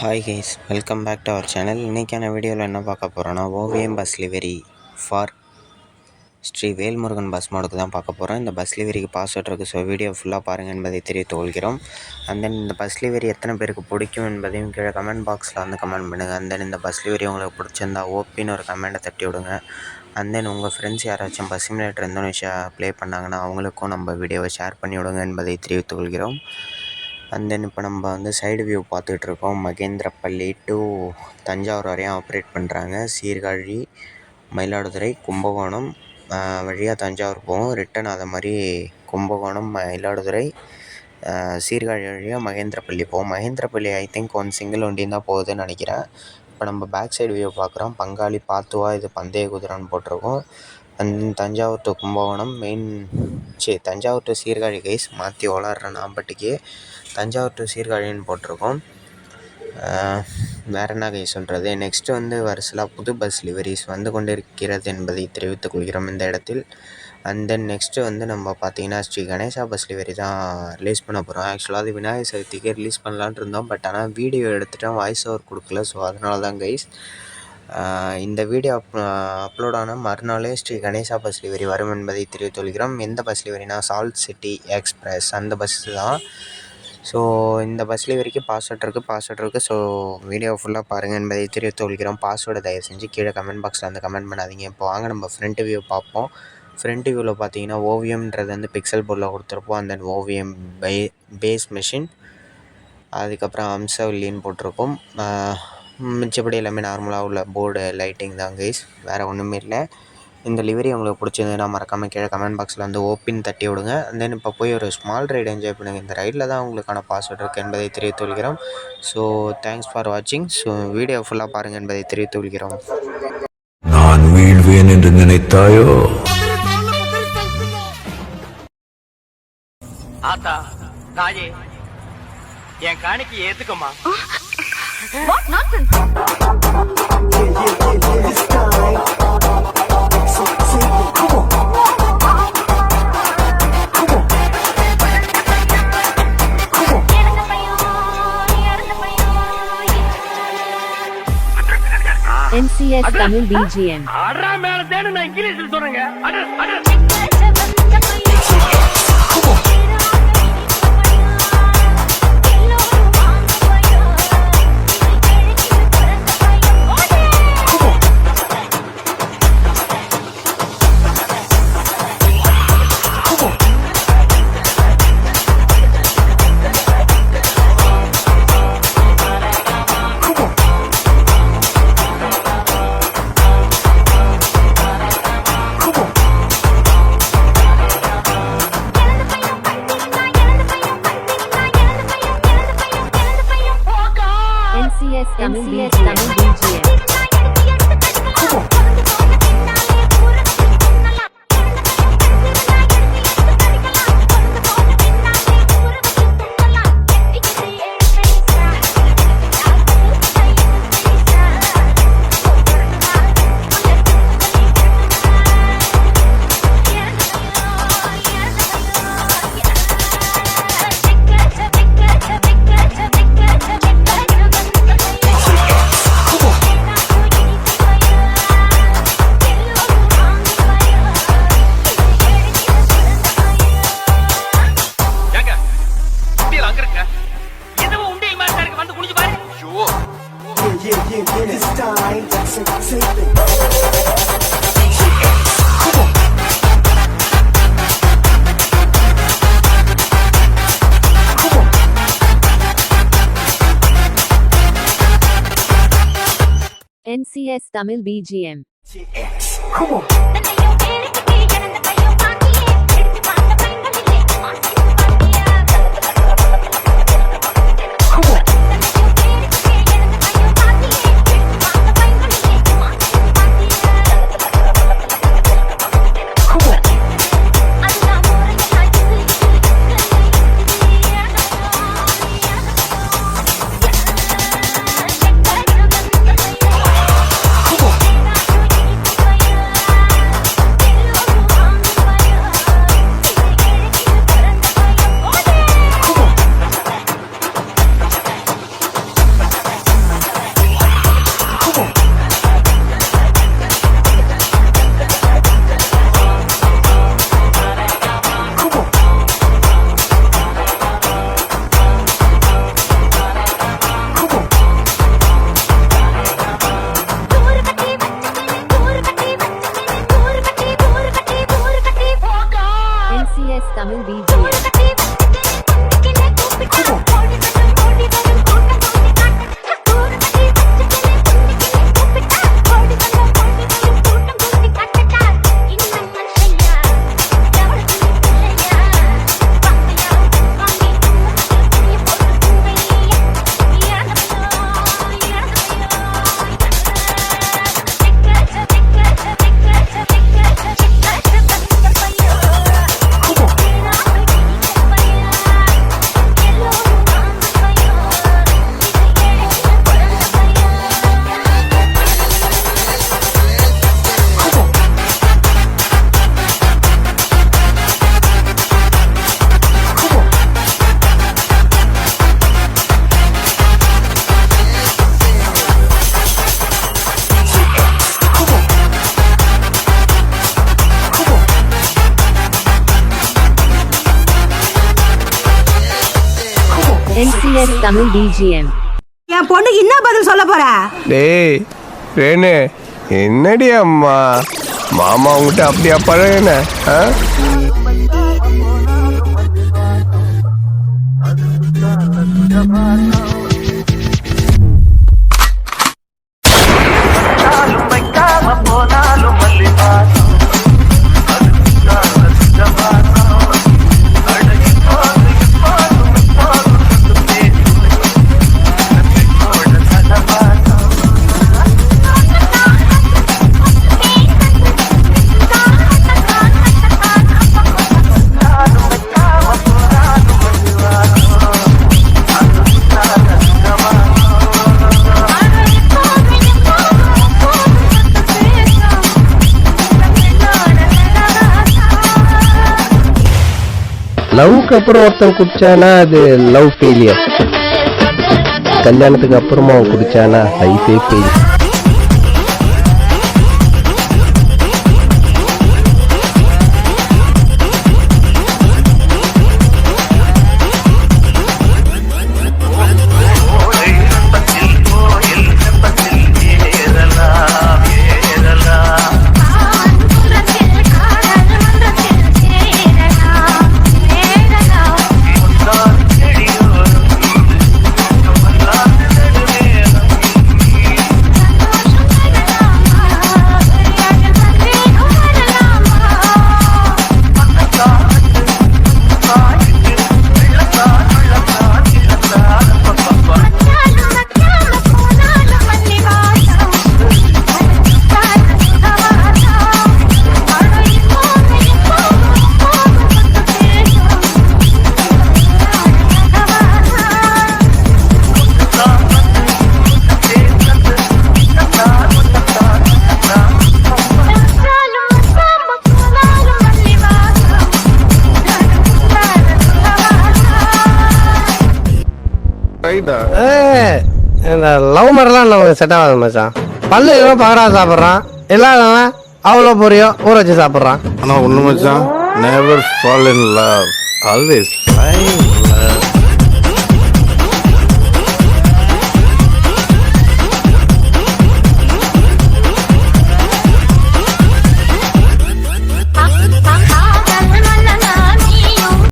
Hi guys welcome back to our channel இன்றைக்கான வீடியோவில் என்ன பார்க்க போகிறோன்னா ஓவியம் bus livery for Shri Velmurugan bus மோடுக்கு தான் பார்க்க போகிறோம் இந்த பஸ் லிவரிக்கு பாஸ்வேர்ட் இருக்குது ஸோ வீடியோ ஃபுல்லாக பாருங்கள் என்பதை தெரிவித்து கொள்கிறோம். அண்ட் தென் இந்த பஸ் லிவரி எத்தனை பேருக்கு பிடிக்கும் என்பதையும் கீழே கமெண்ட் பாக்ஸில் வந்து கமெண்ட் பண்ணுங்கள் அண்ட் தென் இந்த பஸ் லிவரி உங்களுக்கு பிடிச்சிருந்தா ஓபின்னு ஒரு கமெண்ட்டை தட்டி விடுங்க. அண்ட் தென் உங்கள் ஃப்ரெண்ட்ஸ் யாராச்சும் பஸ் சிமுலேட்டர் இந்தோனேஷியா ப்ளே பண்ணாங்கன்னா அவங்களுக்கும் நம்ம வீடியோவை ஷேர் பண்ணி விடுங்க என்பதை தெரிவித்துக் கொள்கிறோம். அண்ட் தென் இப்போ நம்ம வந்து சைடு வியூ பார்த்துட்ருக்கோம் மகேந்திரப்பள்ளி டு தஞ்சாவூர் வரையும் ஆப்ரேட் பண்ணுறாங்க சீர்காழி மயிலாடுதுறை கும்பகோணம் வழியாக தஞ்சாவூர் போவோம். ரிட்டன் அதை மாதிரி கும்பகோணம் மயிலாடுதுறை சீர்காழி வழியாக மகேந்திரப்பள்ளி போவோம். Mahendrapalli I think one single வண்டியும் தான் போகுதுன்னு நினைக்கிறேன். இப்போ நம்ம பேக் சைடு வியூ பார்க்குறோம். பங்காளி பாத்துவா இது பந்தய குதிரைன்னு போட்டிருக்கோம். தஞ்சாவூர் டு கும்பகோணம் மெயின் சரி தஞ்சாவூர் டு சீர்காழி கைஸ் மாற்றி வளர்றேன் நாம்பட்டிக்கு தஞ்சாவூர் டு சீர்காழின்னு போட்டிருக்கோம். வேற என்ன கை சொல்கிறது நெக்ஸ்ட்டு வந்து வரிசலாக புது பஸ் லிவரிஸ் வந்து கொண்டிருக்கிறது என்பதை தெரிவித்துக் கொள்கிறோம் இந்த இடத்தில். அண்ட் தென் நெக்ஸ்ட்டு வந்து நம்ம பார்த்தீங்கன்னா ஸ்ரீ கணேசா பஸ் லிவரி தான் ரிலீஸ் பண்ண போகிறோம் ஆக்சுவலாக அது விநாயகர் சதுர்த்திக்கே ரிலீஸ் பண்ணலான்னு இருந்தோம். பட் ஆனால் வீடியோ எடுத்துட்டோம் வாய்ஸ் ஓவர் கொடுக்கல. ஸோ அதனால தான் கைஸ் இந்த வீடியோ அப் அப்லோட் ஆன மறுநாளே ஸ்ரீ கணேசா பஸ் டெலிவரி வரும் என்பதை தெரிவித்துக்கொள்கிறோம் எந்த பஸ் டெலிவரினா சால்ட் சிட்டி எக்ஸ்பிரஸ் அந்த பஸ் தான். ஸோ இந்த பஸ்ஸில் வரைக்கும் பாஸ்வேர்ட் இருக்குது பாஸ்வேர்ட் இருக்குது ஸோ வீடியோ ஃபுல்லாக பாருங்கள் என்பதை தெரிவித்துக் கொள்கிறோம். பாஸ்வேர்டை தயவு செஞ்சு கீழே கமெண்ட் பாக்ஸில் வந்து கமெண்ட் பண்ணாதீங்க. இப்போ வாங்க நம்ம ஃப்ரண்ட் வியூ பார்ப்போம். ஃப்ரண்ட் வியூவில் பார்த்தீங்கன்னா ஓவியம்ன்றது வந்து பிக்சல் போர்டில் கொடுத்துருப்போம். அந்த ஓவியம் பே பேஸ் மெஷின் அதுக்கப்புறம் அம்சவல்லின்னு போட்டிருக்கோம். மிச்சப்படி எல்லாமே நார்மலாக உள்ள போர்டு லைட்டிங் தான் கைஸ் வேறு ஒன்றுமே இல்லை. இந்த லிவரி உங்களுக்கு பிடிச்சிருந்ததுன்னா மறக்காமல் கீழே கமெண்ட் பாக்ஸில் வந்து ஓப்பின் தட்டி விடுங்க. தென் இப்போ போய் ஒரு ஸ்மால் ரைடு என்ஜாய் பண்ணுங்கள் இந்த ரைடில் தான் உங்களுக்கான பாஸ்வேர்ட் இருக்குது என்பதை தெரிவித்துக் கொள்கிறோம். ஸோ தேங்க்ஸ் ஃபார் வாட்சிங் ஸோ வீடியோ ஃபுல்லாக பாருங்கள் என்பதை தெரிவித்துக் கொள்கிறோம். நான் வீழ்வேன் என்று நினைத்தாயோ? ஆத்தா தாயே என் காணிக்கு ஏத்துக்கம்மா. What? Nonsense! NCS Tamil BGM. அடரா மேல தேடு நான் இங்கிலீஷ்ல சொல்றேங்க. அட அட. time, NCS Tamil BGM. GX. Come on. Tamil BGM. என் பொண்ணுக்கு என்ன பதில் சொல்ல போற டேய் ரேணு என்னடி அம்மா மாமா உங்ககிட்ட அப்படியா பழகுன ஆ லவ்க்கு அப்புறம் ஒருத்தன் குடிச்சானா அது லவ் ஃபெயிலியர் கல்யாணத்துக்கு அப்புறமா அவன் குடிச்சானா? லைஃபே இந்த லவ் மாதிரிலாம் நமக்கு செட் ஆகாது மச்சான் பல்லு இவன் பகரா சாப்பிட்றான். இல்லாதவன் அவ்வளோ பொரியோ ஊற வச்சு சாப்பிட்றான். ஆனா ஒண்ணு மச்சான். Never fall in love always